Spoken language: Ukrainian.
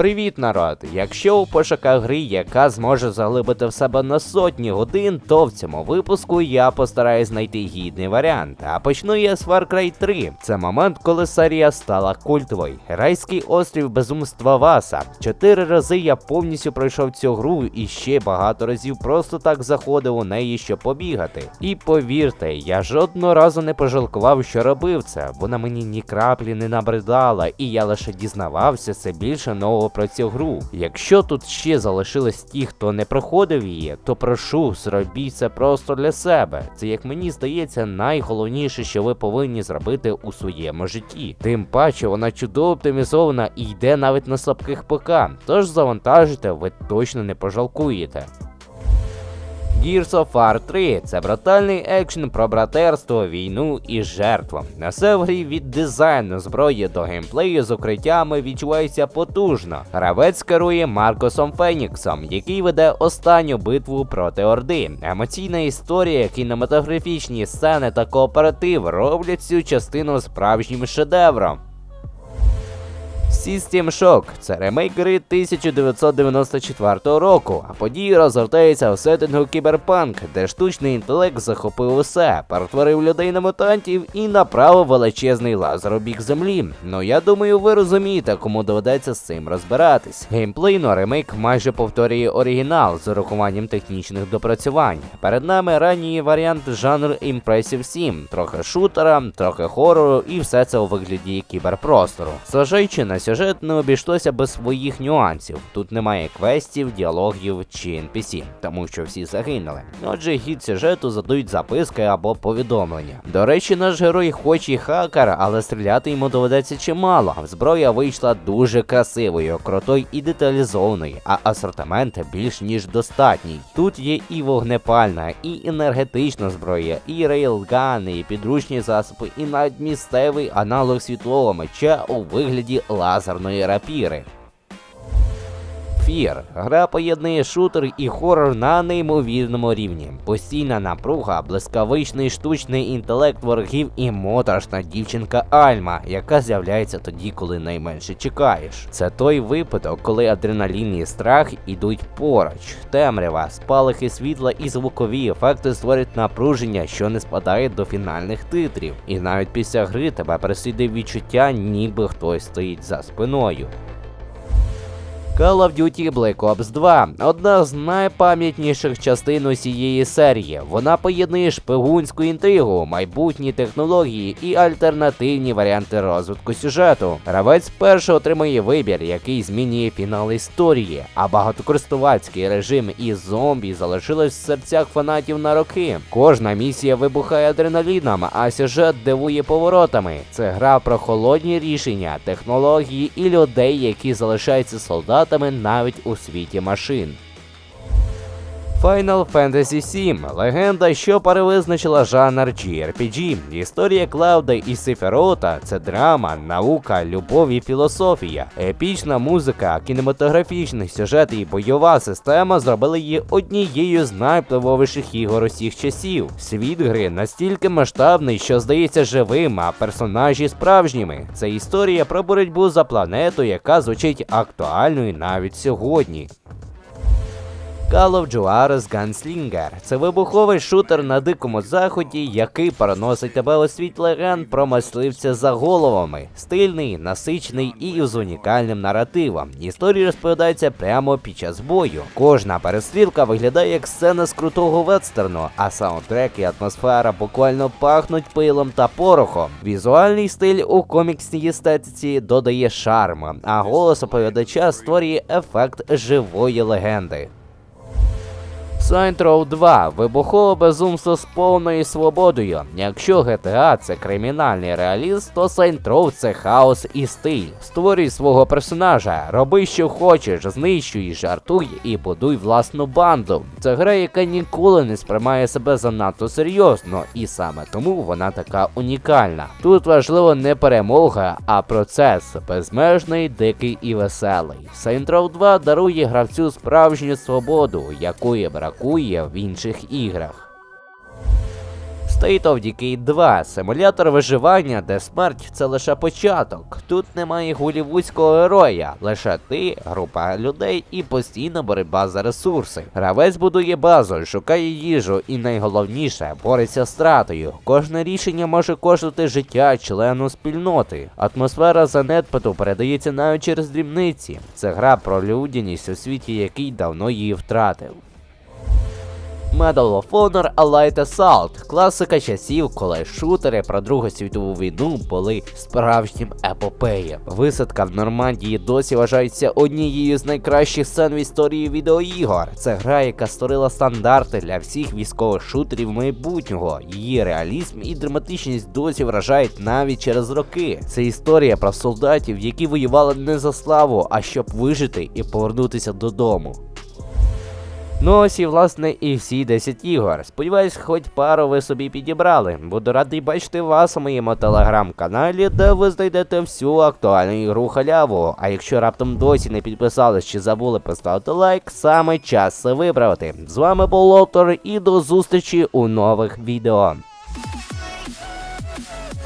Привіт, народ! Якщо у пошуках гри, яка зможе заглибити в себе на сотні годин, то в цьому випуску я постараюсь знайти гідний варіант. А почну я з Far Cry 3. Це момент, коли серія стала культовою. Райський острів безумства Васа. Чотири рази я повністю пройшов цю гру і ще багато разів просто так заходив у неї, щоб побігати. І повірте, я жодного разу не пожалкував, що робив це. Вона мені ні краплі не набридала, і я лише дізнавався все більше нового про цю гру. Якщо тут ще залишились ті, хто не проходив її, то прошу, зробіть це просто для себе. Це, як мені здається, найголовніше, що ви повинні зробити у своєму житті. Тим паче, вона чудово оптимізована і йде навіть на слабких ПК. Тож завантажите, ви точно не пожалкуєте. Gears of War 3 це брутальний екшен про братерство, війну і жертву. Все в грі від дизайну зброї до геймплею з укриттями відчувається потужно. Гравець керує Маркосом Феніксом, який веде останню битву проти Орди. Емоційна історія, кінематографічні сцени та кооператив роблять цю частину справжнім шедевром. System Shock – це ремейк гри 1994 року, а події розгортаються у сеттингу кіберпанк, де штучний інтелект захопив усе, перетворив людей на мутантів і направив величезний лазер у бік землі. Ну я думаю, ви розумієте, кому доведеться з цим розбиратись. Геймплейно ремейк майже повторює оригінал з урахуванням технічних допрацювань. Перед нами ранній варіант жанру Impressive 7, трохи шутера, трохи хорору, і все це у вигляді кіберпростору. Зважаючи на сюжет, не обійшлося без своїх нюансів. Тут немає квестів, діалогів чи NPC, тому що всі загинули. Отже, хід сюжету задають записки або повідомлення. До речі, наш герой хоч і хакер, але стріляти йому доведеться чимало. Зброя вийшла дуже красивою, крутою і деталізованою, а асортимент більш ніж достатній. Тут є і вогнепальна, і енергетична зброя, і рейлгани, і підручні засоби, і навіть місцевий аналог світлового меча у вигляді лазерної рапіри. Фір. Гра поєднує шутер і хорор на неймовірному рівні. Постійна напруга, блискавичний штучний інтелект ворогів і моторошна дівчинка Альма, яка з'являється тоді, коли найменше чекаєш. Це той випадок, коли адреналін і страх ідуть поруч. Темрява, спалахи світла і звукові ефекти створюють напруження, що не спадає до фінальних титрів. І навіть після гри тебе переслідує відчуття, ніби хтось стоїть за спиною. Call of Duty Black Ops 2 одна з найпам'ятніших частин усієї серії. Вона поєднує шпигунську інтригу, майбутні технології і альтернативні варіанти розвитку сюжету. Гравець перший отримує вибір, який змінює фінал історії, а багатокористувацький режим і зомбі залишились в серцях фанатів на роки. Кожна місія вибухає адреналіном, а сюжет дивує поворотами. Це гра про холодні рішення, технології і людей, які залишаються солдатами навіть у світі машин. Final Fantasy VII – легенда, що перевизначила жанр JRPG. Історія Клауда і Сеферота це драма, наука, любов і філософія. Епічна музика, кінематографічний сюжет і бойова система зробили її однією з найвпливовіших ігор усіх часів. Світ гри настільки масштабний, що здається живим, а персонажі справжніми. Це історія про боротьбу за планету, яка звучить актуальною навіть сьогодні. Call of Juarez Gunslinger – це вибуховий шутер на дикому заході, який переносить тебе у світ легенд про мисливця за головами. Стильний, насичений і з унікальним наративом. Історія розповідається прямо під час бою. Кожна перестрілка виглядає як сцена з крутого вестерну, а саундтрек і атмосфера буквально пахнуть пилом та порохом. Візуальний стиль у коміксній естетиці додає шарму, а голос оповідача створює ефект живої легенди. Saint Row 2 вибухове безумство з повною свободою. Якщо GTA це кримінальний реаліст, то Saint Row це хаос і стиль. Створюй свого персонажа, роби що хочеш, знищуй, жартуй і будуй власну банду. Це гра, яка ніколи не сприймає себе занадто серйозно, і саме тому вона така унікальна. Тут важливо не перемога, а процес безмежний, дикий і веселий. Saint Row 2 дарує гравцю справжню свободу, якої бракує в інших іграх. State of Decay 2 симулятор виживання, де смерть це лише початок. Тут немає голівудського героя, лише ти, група людей і постійна боротьба за ресурси. Гравець будує базу, шукає їжу і найголовніше бореться з стратою. Кожне рішення може коштувати життя члену спільноти. Атмосфера занедбату передається навіть через дрібниці. Це гра про людяність у світі, який давно її втратив. Medal of Honor Allied Assault – класика часів, коли шутери про Другу світову війну були справжнім епопеєм. Висадка в Нормандії досі вважається однією з найкращих сцен в історії відеоігор. Це гра, яка створила стандарти для всіх військових шутерів майбутнього. Її реалізм і драматичність досі вражають навіть через роки. Це історія про солдатів, які воювали не за славу, а щоб вижити і повернутися додому. Ну ось і власне і всі 10 ігор. Сподіваюсь, хоч пару ви собі підібрали. Буду радий бачити вас у моєму телеграм-каналі, де ви знайдете всю актуальну ігру халяву. А якщо раптом досі не підписались чи забули поставити лайк, саме час це виправити. З вами був Лотор і до зустрічі у нових відео. you